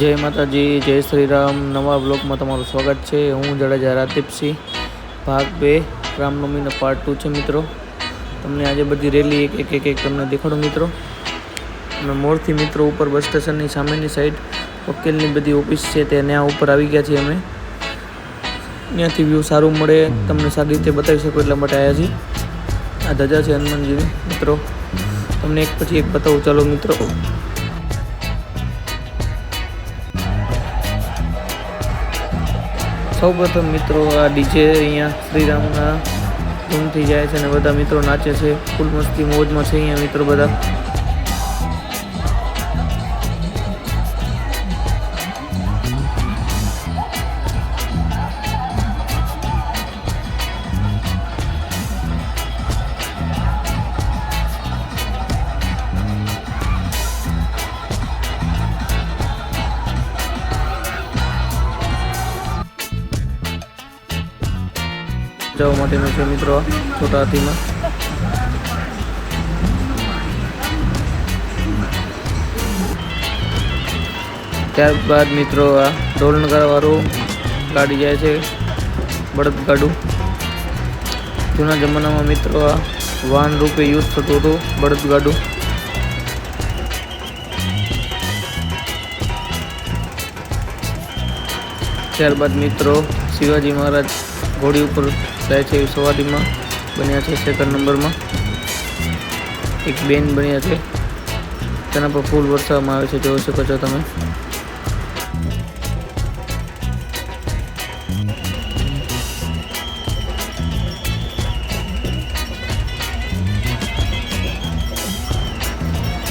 જય માતાજી, જય શ્રી રામ નવા બ્લોગમાં તમારું સ્વાગત છે. હું જડેજા રાતીપસિંહ ભાગ બે રામનવમીનો પાર્ટ ટુ છે મિત્રો. તમને આજે બધી રેલી એક એક એક એક તમને દેખાડું મિત્રો. અને મોરથી મિત્રો ઉપર બસ સ્ટેશનની સામેની સાઈડ વકીલની બધી ઓફિસ છે તે ત્યાં ઉપર આવી ગયા છીએ અમે. ત્યાંથી વ્યૂ સારું મળે. તમને સારી રીતે બતાવી શકો એટલા માટે આવ્યા છીએ. આ ધજા છે હનુમાનજીની, મિત્રો. તમને એક પછી એક બતાવું. ચાલો મિત્રો. સૌ પ્રથમ મિત્રો આ ડીજે અહીંયા શ્રીરામના ધૂમથી જાય છે અને બધા મિત્રો નાચે છે. ફૂલ મસ્તી મોજમાં છે અહીંયા મિત્રો બધા. જવા માટેનું છે મિત્રો છોટા હાથીમાં. ત્યારબાદ મિત્રો આ ઢોલ ગાડી જાય છે બળદ જૂના જમાનામાં મિત્રો આ વાહન રૂપે યુઝ થતું હતું બળદ ગાડું ત્યારબાદ મિત્રો શિવાજી મહારાજ ઘોડી ઉપર જાય છે એવી સવારીમાં. બન્યા છે સેકન્ડ નંબરમાં એક બેન બન્યા છે. તેના પર ફૂલ વરસાવવામાં આવે છે. જોઈ શકો છો તમે.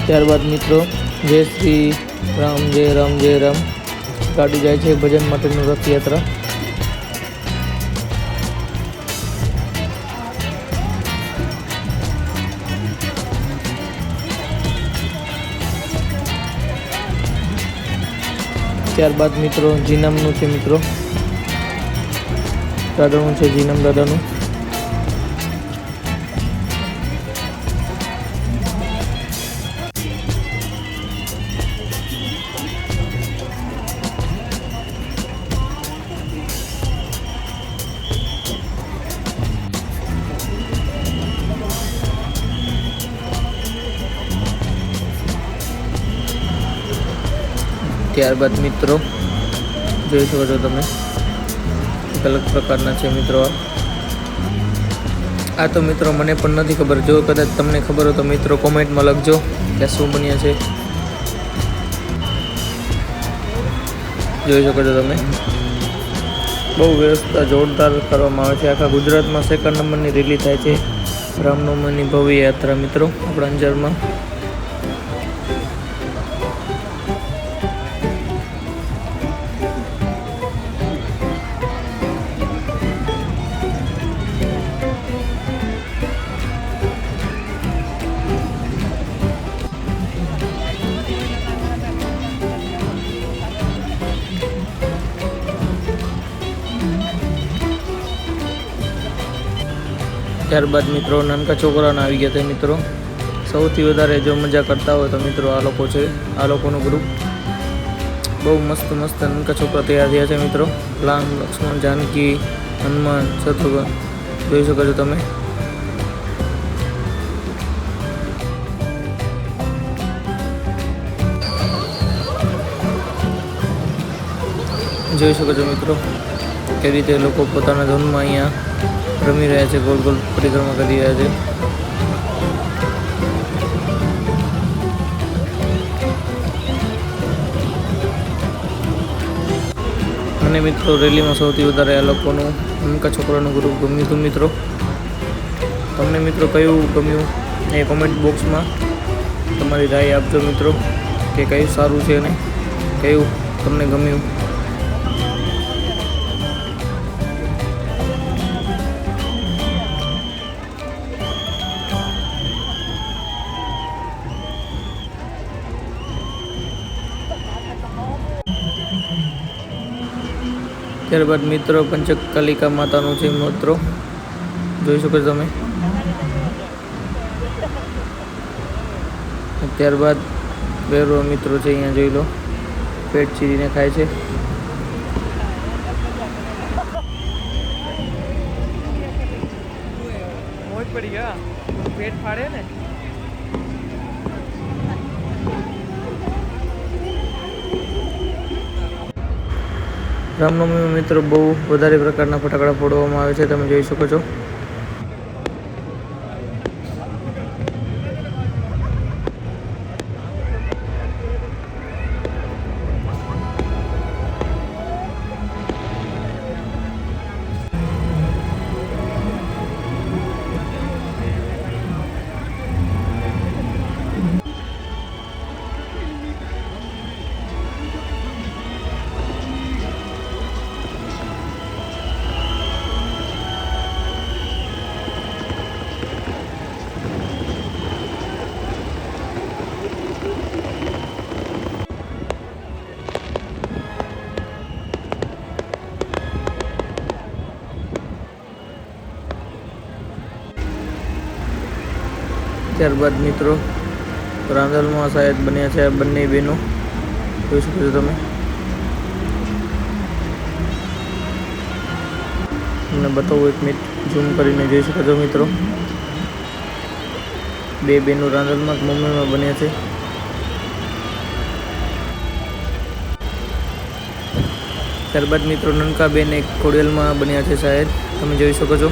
ત્યારબાદ મિત્રો, જય શ્રી રામ, જય રામ જય રામ. ગાડી જાય છે ભજન માટેનું રથયાત્રા. ત્યારબાદ મિત્રો જીનમનું છે મિત્રો. દાદાનું છે જીનમ દાદાનું. ત્યારબાદ મિત્રો, જોઈ શકો છો તમે. એક અલગ પ્રકારના છે મિત્રો આ. તો મિત્રો મને પણ નથી ખબર. જો કદાચ તમને ખબર હોય તો મિત્રો કોમેન્ટમાં લખજો કે શું બન્યા છે. જોઈ શકો છો તમે. બહુ વ્યવસ્થા જોરદાર કરવામાં આવે છે. આખા ગુજરાતમાં સેકન્ડ નંબરની રેલી થાય છે. રામનવમીની ભવ્ય યાત્રા મિત્રો, આપણા અંજારમાં. ત્યારબાદ મિત્રો નાનકા છોકરાના આવી ગયા તે મિત્રો. સૌથી વધારે જો મજા કરતા હોય તો મિત્રો આ લોકો છે, આ લોકોનું ગ્રુપ બહુ મસ્ત મસ્ત નાનકા છોકરા તૈયાર થયા છે મિત્રો. રામ લક્ષ્મણ, જાનકી, હનુમાન, શત્રુઘ્ન. જોઈ શકો છો તમે. જોઈ શકો છો મિત્રો, કેવી રીતે લોકો પોતાના ધૂનમાં અહીંયા રમી રહ્યા છે, ગોલ ગોલ પરિક્રમા કરી રહ્યા છે. મને મિત્રો, રેલીમાં સૌથી વધારે આ લોકોનું અમકા છોકરાનું ગ્રુપ ગમ્યું હતું મિત્રો. તમને મિત્રો કયું ગમ્યું એ કોમેન્ટ બોક્સમાં તમારી રાય આપજો મિત્રો, કે કયું સારું છે અને કયું તમને ગમ્યું. ત્યારબાદ મિત્રો પંચકાલિકા માતાનું છે મિત્રો. જોઈ શકો તમે. ત્યારબાદ ભૈરવ મિત્રો છે અહીંયા જોઈ લો. પેટ ચીરીને ખાય છે. પેટ ફાડે ને. રામનવમીમાં મિત્રો બહુ વધારે પ્રકારના ફટાકડા ફોડવામાં આવે છે તમે જોઈ શકો છો. ત્યારબાદ મિત્રો રાંધલમાં સાહેબ બન્યા છે બંને બહેનો જોઈ શકો છો તમે. તમને બતાવું એક મિનિટ ઝૂમ કરીને જોઈ શકો છો મિત્રો. બે બહેનો રાંધલમાં મુંબઈમાં બન્યા છે. ત્યારબાદ મિત્રો, નનકાબેન એક ખોડિયલમાં બન્યા છે સાહેબ. તમે જોઈ શકો છો.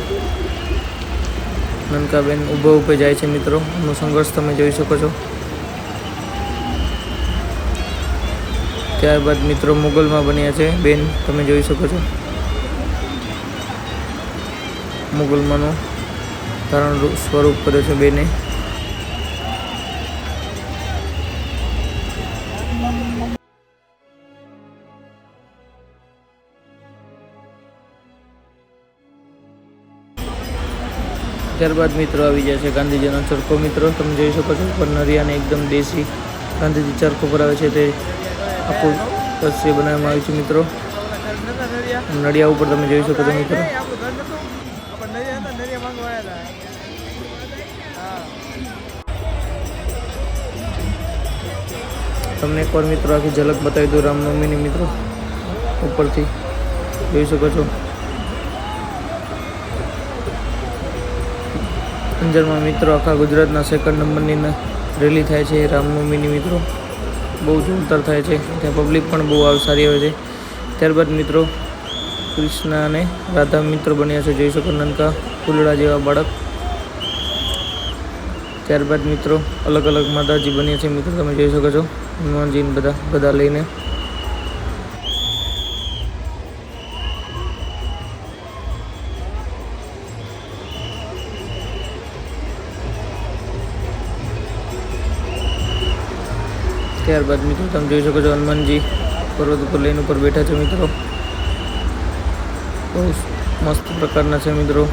નનકાબેન ઊભો ઊભે જાય છે મિત્રો. એનો સંઘર્ષ તમે જોઈ શકો છો. ત્યારબાદ મિત્રો મુગલમાં બન્યા છે. બેન, તમે જોઈ શકો છો. મુગલમાંનું ધારણ સ્વરૂપ કર્યો છે બેને. ત્યારબાદ મિત્રો આવી જાય છે ગાંધીજીનો ચરખો. મિત્રો, તમે જોઈ શકો છો ઉપર નરિયાને એકદમ દેશી ગાંધીજી ચરખો પર આવે છે તે આખું દ્રશ્ય બનાવવામાં આવ્યું છે મિત્રો. નડિયા ઉપર તમે જોઈ શકો છો મિત્રો. તમને એકવાર મિત્રો આખી ઝલક બતાવી દઉં રામનવમીની મિત્રો ઉપરથી. જોઈ શકો છો. અંજારમાં મિત્રો આખા ગુજરાતના સેકન્ડ નંબરની રેલી થાય છે રામનવમીની મિત્રો. બહુ જોરદાર થાય છે. ત્યાં પબ્લિક પણ બહુ સારી આવે છે. ત્યારબાદ મિત્રો, કૃષ્ણ અને રાધા મિત્રો બન્યા છે જોઈ શકો નનકા, ફૂલડા જેવા બાળક. ત્યારબાદ મિત્રો અલગ અલગ માતાજી બન્યા છે. મિત્રો, તમે જોઈ શકો છો. હનુમાનજીને બધા બધા લઈને. ત્યારબાદ મિત્રો તમે જોઈ શકો છો હનુમાનજી પર્વત ઉપર લઈને ઉપર બેઠા છે મિત્રો. બહુ મસ્ત પ્રકારના છે મિત્રો.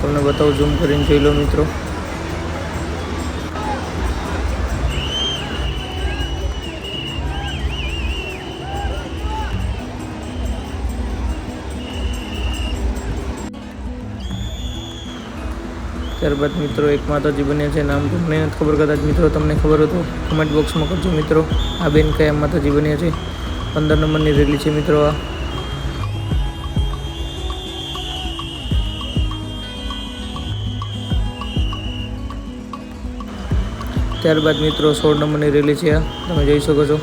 તમને બતાવું ઝૂમ કરીને જોઈ લો મિત્રો. ત્યારબાદ મિત્રો એક માતાજી બન્યા છે, નામ તમને મને નથી ખબર કદાચ મિત્રો તમને ખબર હતો કમેન્ટ બોક્સમાં કરજો મિત્રો. આ બેન કયા માતાજી બન્યા છે? પંદર નંબરની રેલી છે મિત્રો આ. ત્યારબાદ મિત્રો સોળ નંબરની રેલી છે આ. તમે જોઈ શકો છો.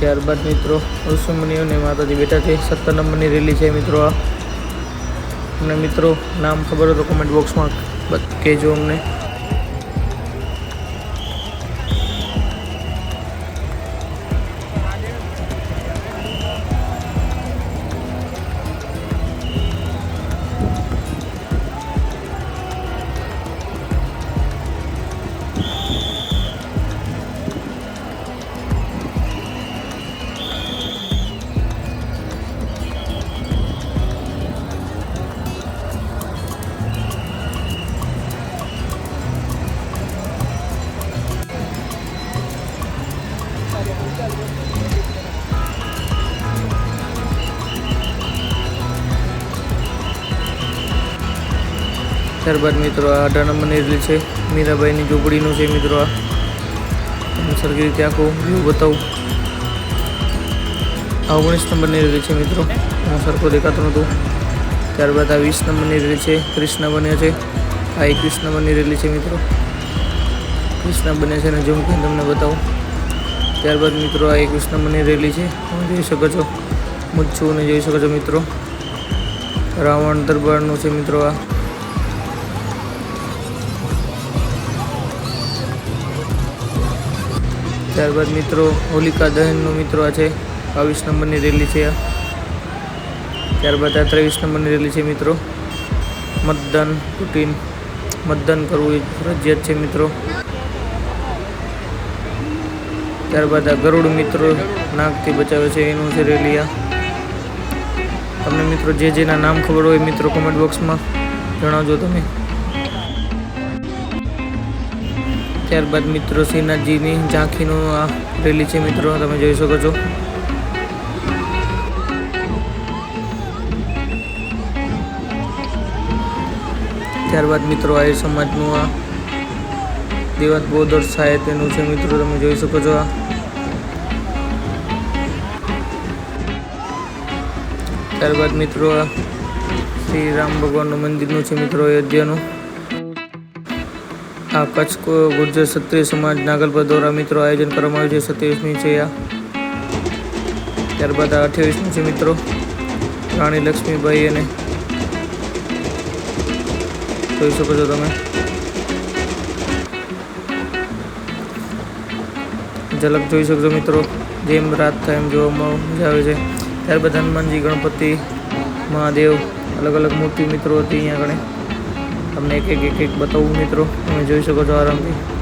ત્યારબાદ મિત્રો ઋષિમુનિઓ અને માતાજી બેઠા છે. સત્તર નંબરની રેલી છે મિત્રો આ. અને મિત્રો, નામ ખબર હોય તો કોમેન્ટ બોક્સમાં કહેજો અમને. ત્યારબાદ મિત્રો આ અઢાર નંબરની રેલી છે. મીરાબાઈની ઝૂંપડીનું છે મિત્રો આ. સરખી રીતે આખું વ્યૂ બતાવું. આ ઓગણીસ નંબરની રેલી છે મિત્રો. હું સરખો દેખાતો નહોતું. ત્યારબાદ આ વીસ નંબરની રેલી છે. કૃષ્ણ બન્યા છે. આ એકવીસ નંબરની રેલી છે મિત્રો. કૃષ્ણ બને છે અને કરીને તમને બતાવું. ત્યારબાદ મિત્રો આ એકવીસ નંબરની રેલી છે. તમે જોઈ શકો છો. અને જોઈ શકો છો મિત્રો. રાવણ દરબારનું છે મિત્રો આ. ત્યારબાદ મિત્રો, હોલિકા દહનનું મિત્રો આ છે. બાવીસ નંબરની રેલી છે આ. ત્યારબાદ આ ત્રેવીસ નંબરની રેલી છે મિત્રો. મતદાન રૂટીન, મતદાન કરવું એ ફરજિયાત છે મિત્રો. ત્યારબાદ આ ગરુડ મિત્રો નાગથી બચાવે છે, એનું છે રેલી આ. તમને મિત્રો જે જેના નામ ખબર હોય મિત્રો કોમેન્ટ બોક્સમાં જણાવજો તમે. ત્યારબાદ મિત્રો શ્રીનાથજીની ઝાંખીનું આ રેલી છે મિત્રો, તમે જોઈ શકો છો. ત્યારબાદ મિત્રો આર્ય સમાજનું આ દેવાત બોદર સાહિત્યનું છે મિત્રો, તમે જોઈ શકો છો આ. ત્યારબાદ મિત્રો આ શ્રી રામ ભગવાનનું મંદિરનું છે મિત્રો, અયોધ્યાનું. આ કચ્છ ગુર્જર ક્ષત્રિય સમાજ નાગલપર દ્વારા મિત્રો આયોજન કરવામાં આવ્યું છે, સત્યાવીસમી છે ત્યારબાદ આ અઠ્યાવીસમી છે મિત્રો. રાણી લક્ષ્મીબાઈ અને જોઈ શકો છો તમે. ઝલક જોઈ શકો છો મિત્રો. જેમ રાત થાય એમ જોવામાં મજા આવે છે. ત્યારબાદ હનુમાનજી, ગણપતિ, મહાદેવ અલગ અલગ મૂર્તિ મિત્રો હતી અહીંયા આગળ. તમને એક એક એક એક બતાવું મિત્રો. તમે જોઈ શકો છો આરામથી.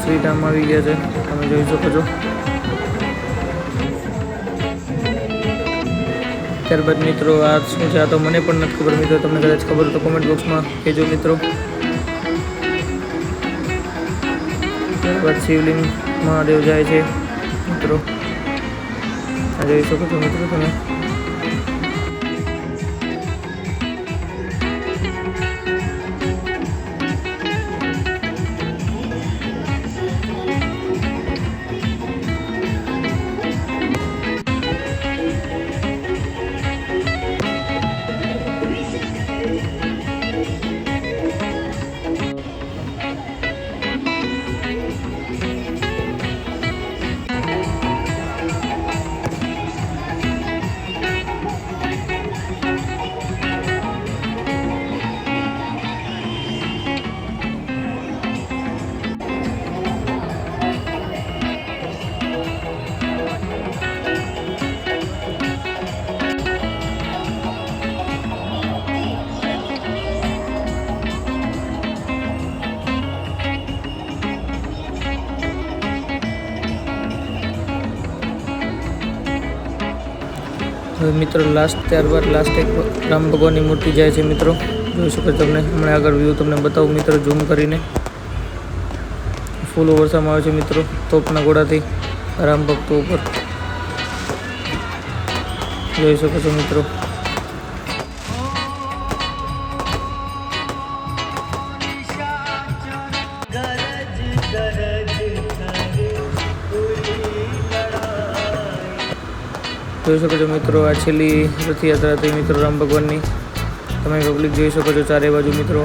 શ્રીરામ આવી ગયા છે. તમે જોઈ શકો છો. ત્યારબાદ મિત્રો, આ શું છે? આ તો મને પણ નથી ખબર મિત્રો. તમને કદાચ ખબર તો કોમેન્ટ બોક્સમાં કહેજો મિત્રો. ત્યારબાદ શિવલિંગ મહાદેવ જાય છે. મિત્રો, આ જોઈ શકો છો મિત્રો તમે. હવે મિત્રો લાસ્ટ ત્યારબાદ લાસ્ટ એક રામ ભગવાનની મૂર્તિ જાય છે મિત્રો. જોઈ શકો તમને, હમણાં આગળ વ્યૂ તમને બતાવું મિત્રો ઝૂમ કરીને. ફૂલો વરસામાં આવે છે મિત્રો, તોપના ઘોડાથી રામ ભક્તો ઉપર. જોઈ શકો છો મિત્રો. જોઈ શકો છો મિત્રો, આ છેલ્લી રથયાત્રા હતી મિત્રો રામ ભગવાનની. તમે પબ્લિક જોઈ શકો છો ચારે બાજુ મિત્રો.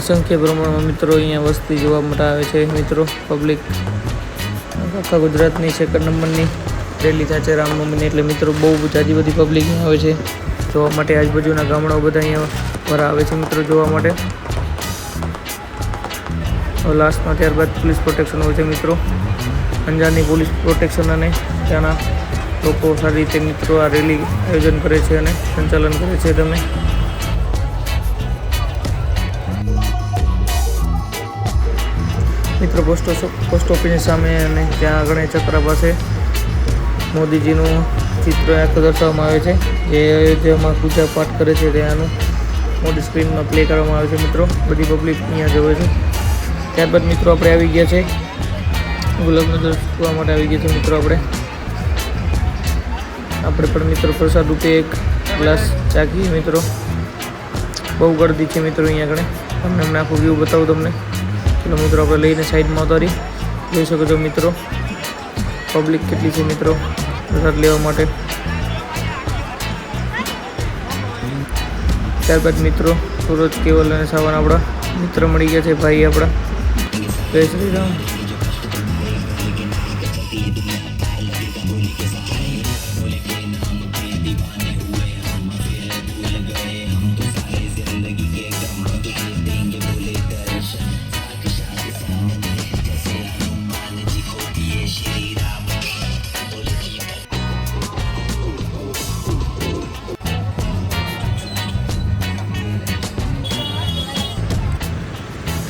અસંખ્ય પ્રમાણમાં મિત્રો અહીંયા વસ્તી જોવા માટે આવે છે મિત્રો પબ્લિક આખા ગુજરાતની સેકન્ડ નંબરની રેલી થાય છે રામનવમીની એટલે મિત્રો બહુ જાજી બધી પબ્લિક આવે છે. જોવા માટે આજુબાજુના ગામડાઓ બધા અહીંયા ભરા આવે છે મિત્રો જોવા માટે. લાસ્ટમાં ત્યારબાદ પોલીસ પ્રોટેક્શન હોય છે મિત્રો. અંજારની પોલીસ પ્રોટેક્શન અને ત્યાંના લોકો સારી રીતે મિત્રો આ રેલી આયોજન કરે છે અને સંચાલન કરે છે તમે. મિત્રો પોસ્ટ પોસ્ટ ઓફિસની સામે અને ત્યાં આગળ ચક્રા પાસે મોદીજીનું ચિત્ર આખું દર્શાવવામાં આવે છે. જે અયોધ્યામાં પૂજા પાઠ કરે છે ત્યાંનું. મોટી સ્ક્રીનમાં પ્લે કરવામાં આવે છે મિત્રો. બધી પબ્લિક અહીંયા જોવે છે. ત્યારબાદ મિત્રો, આપણે આવી ગયા છે. ગુલાબનગર જોવા માટે આવી ગયા છે મિત્રો આપણે. આપણે પણ મિત્રો પ્રસાદ રૂપે એક ગ્લાસ ચાખીએ મિત્રો. બહુ ગળદી છે મિત્રો અહીંયા આગળ. તમને હમણાં આખું વ્યૂ બતાવું તમને. ચલો મિત્રો, આપણે લઈને સાઈડમાં ઉતારી. જોઈ શકો છો મિત્રો પબ્લિક કેટલી છે મિત્રો પ્રસાદ લેવા માટે. ત્યારબાદ મિત્રો સુરજ કેવલ અને સાવન આપણા. મિત્ર મળી ગયા છે, ભાઈ આપણા. જય શ્રી રામ.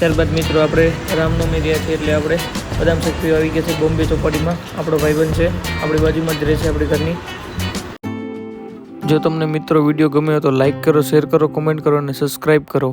ત્યારબાદ મિત્રો આપણે રામનવમી રહ્યા છીએ એટલે આપણે બદામ શક્તિઓ આવી ગયા છે બોમ્બે ચોપાટીમાં. આપણો ભાઈબંધ છે, આપણી બાજુમાં જ રહે છે આપણી ઘરની. જો તમને મિત્રો વીડિયો ગમ્યો તો લાઈક કરો શેર કરો કોમેન્ટ કરો અને સબસ્ક્રાઈબ કરો.